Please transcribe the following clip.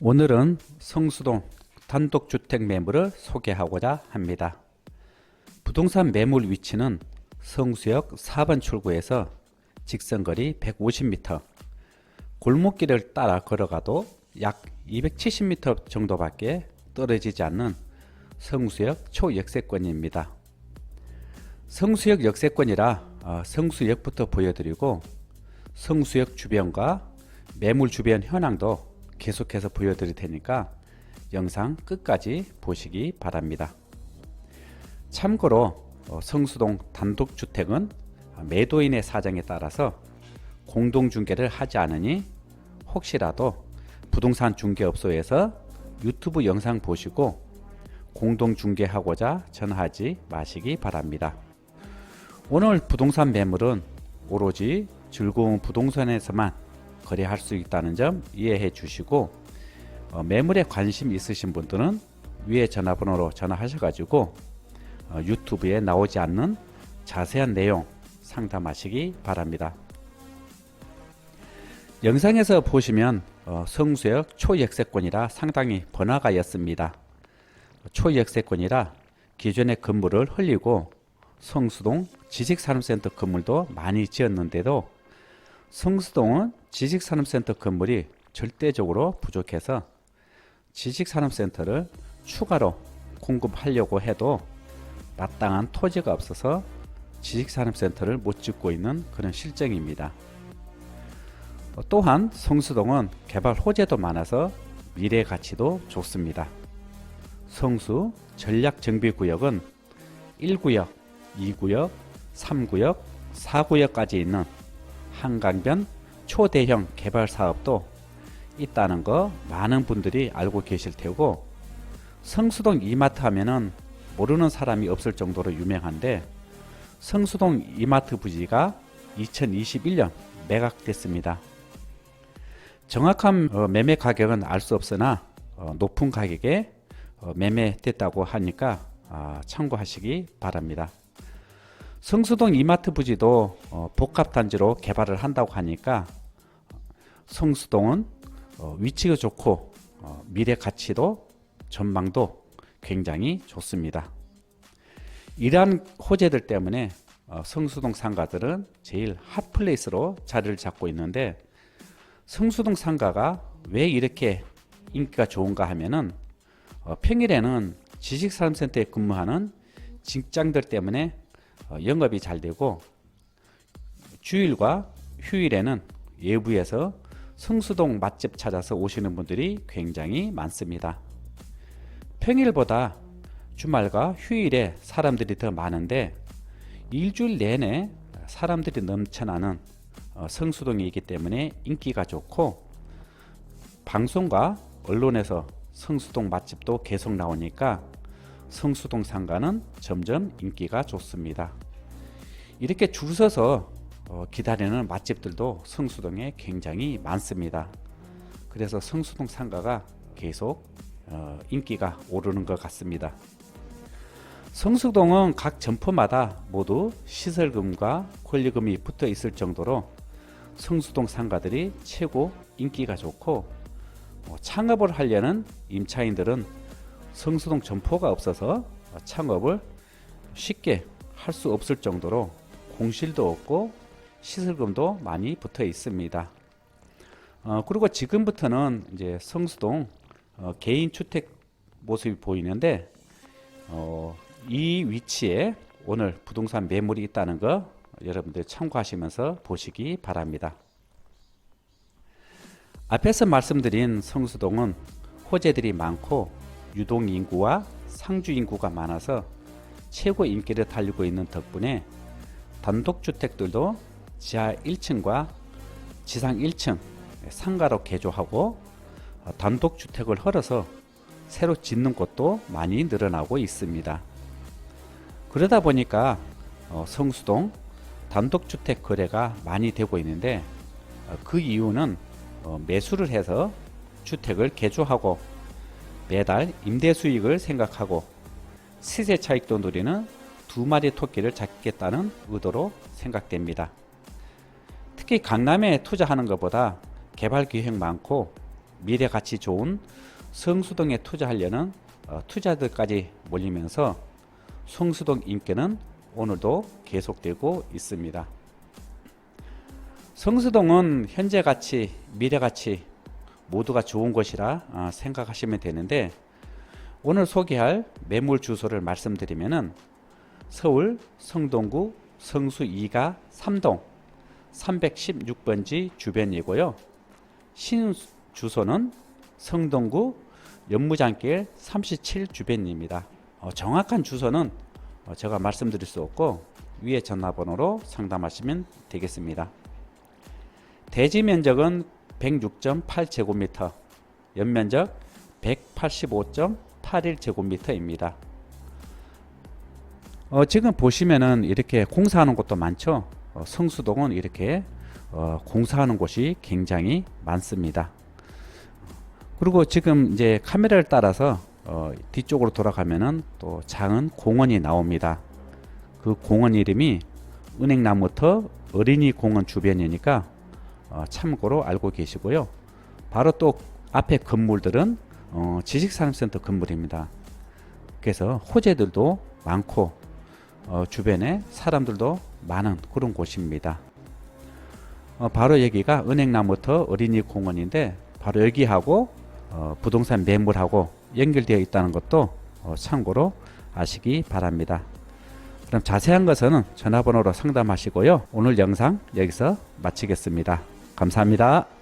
오늘은 성수동 단독주택 매물을 소개하고자 합니다. 부동산 매물 위치는 성수역 4번 출구에서 직선거리 150m, 골목길을 따라 걸어가도 약 270m 정도밖에 떨어지지 않는 성수역 초역세권입니다. 성수역 역세권이라 어, 성수역부터 보여드리고 성수역 주변과 매물 주변 현황도 계속해서 보여드릴 테니까 영상 끝까지 보시기 바랍니다. 참고로 어, 성수동 단독주택은 매도인의 사정에 따라서 공동중개를 하지 않으니 혹시라도 부동산 중개업소에서 유튜브 영상 보시고 공동중개하고자 전화하지 마시기 바랍니다. 오늘 부동산 매물은 오로지 즐거운 부동산에서만 거래할 수 있다는 점 이해해 주시고 어, 매물에 관심 있으신 분들은 위에 전화번호로 전화하셔가지고 어, 유튜브에 나오지 않는 자세한 내용 상담하시기 바랍니다. 영상에서 보시면 어, 성수역 초역세권이라 상당히 번화가였습니다. 초역세권이라 기존의 건물을 흘리고 성수동 지식산업센터 건물도 많이 지었는데도 성수동은 지식산업센터 건물이 절대적으로 부족해서 지식산업센터를 추가로 공급하려고 해도 마땅한 토지가 없어서 지식산업센터를 못 짓고 있는 그런 실정입니다. 어, 또한 성수동은 개발 호재도 많아서 미래 가치도 좋습니다. 성수 전략정비구역은 1구역, 2구역, 3구역, 4구역까지 있는 한강변 초대형 개발 사업도 있다는 거 많은 분들이 알고 계실 테고 성수동 이마트 하면은 모르는 사람이 없을 정도로 유명한데 성수동 이마트 부지가 2021년 매각됐습니다. 정확한 어, 매매 가격은 알 수 없으나 어, 높은 가격에 어, 매매됐다고 하니까 아, 참고하시기 바랍니다. 성수동 이마트 부지도 복합 단지로 개발을 한다고 하니까 성수동은 위치가 좋고 미래 가치도 전망도 굉장히 좋습니다. 이러한 호재들 때문에 성수동 상가들은 제일 핫플레이스로 자리를 잡고 있는데 성수동 상가가 왜 이렇게 인기가 좋은가 하면은 어, 평일에는 지식산업센터에 근무하는 직장들 때문에 어, 영업이 잘 되고 주일과 휴일에는 외부에서 성수동 맛집 찾아서 오시는 분들이 굉장히 많습니다. 평일보다 주말과 휴일에 사람들이 더 많은데 일주일 내내 사람들이 넘쳐나는 어, 성수동이기 때문에 인기가 좋고 방송과 언론에서 성수동 맛집도 계속 나오니까 성수동 상가는 점점 인기가 좋습니다. 이렇게 줄 서서 어, 기다리는 맛집들도 성수동에 굉장히 많습니다. 그래서 성수동 상가가 계속 어, 인기가 오르는 것 같습니다. 성수동은 각 점포마다 모두 시설금과 권리금이 붙어 있을 정도로 성수동 상가들이 최고 인기가 좋고 어, 창업을 하려는 임차인들은 성수동 점포가 없어서 창업을 쉽게 할 수 없을 정도로 공실도 없고 시설금도 많이 붙어 있습니다. 어, 그리고 지금부터는 이제 성수동 어, 개인 주택 모습이 보이는데 어, 이 위치에 오늘 부동산 매물이 있다는 거 여러분들 참고하시면서 보시기 바랍니다. 앞에서 말씀드린 성수동은 호재들이 많고 유동 인구와 상주 인구가 많아서 최고 인기를 달리고 있는 덕분에 단독주택들도 지하 1층과 지상 1층 상가로 개조하고 단독주택을 헐어서 새로 짓는 곳도 많이 늘어나고 있습니다. 그러다 보니까 어, 성수동 단독주택 거래가 많이 되고 있는데 어, 그 이유는 어, 매수를 해서 주택을 개조하고 매달 임대 수익을 생각하고 시세 차익도 누리는 두 마리 토끼를 잡겠다는 의도로 생각됩니다. 특히 강남에 투자하는 것보다 개발 기획 많고 미래 가치 좋은 성수동에 투자하려는 어, 투자들까지 몰리면서 성수동 인기는 오늘도 계속되고 있습니다. 성수동은 현재 가치, 미래 가치 모두가 좋은 곳이라 아, 생각하시면 되는데 오늘 소개할 매물 주소를 말씀드리면은 서울 성동구 성수 2가 3동 316번지 주변이고요. 신 주소는 성동구 연무장길 37 주변입니다. 어, 정확한 주소는 어, 제가 말씀드릴 수 없고 위에 전화번호로 상담하시면 되겠습니다. 대지 면적은 106.8제곱미터, 연면적 185.81제곱미터입니다. 어, 지금 보시면은 이렇게 공사하는 곳도 많죠. 어, 성수동은 이렇게 어, 공사하는 곳이 굉장히 많습니다. 그리고 지금 이제 카메라를 따라서 어, 뒤쪽으로 돌아가면은 또 작은 공원이 나옵니다. 그 공원 이름이 은행나무터 어린이 공원 주변이니까 어, 참고로 알고 계시고요. 바로 또 앞에 건물들은 어, 지식산업센터 건물입니다. 그래서 호재들도 많고 어, 주변에 사람들도 많은 그런 곳입니다. 어, 바로 여기가 은행나무터 어린이 공원인데 바로 여기하고 어, 부동산 매물하고 연결되어 있다는 것도 어, 참고로 아시기 바랍니다. 그럼 자세한 것은 전화번호로 상담하시고요. 오늘 영상 여기서 마치겠습니다. 감사합니다.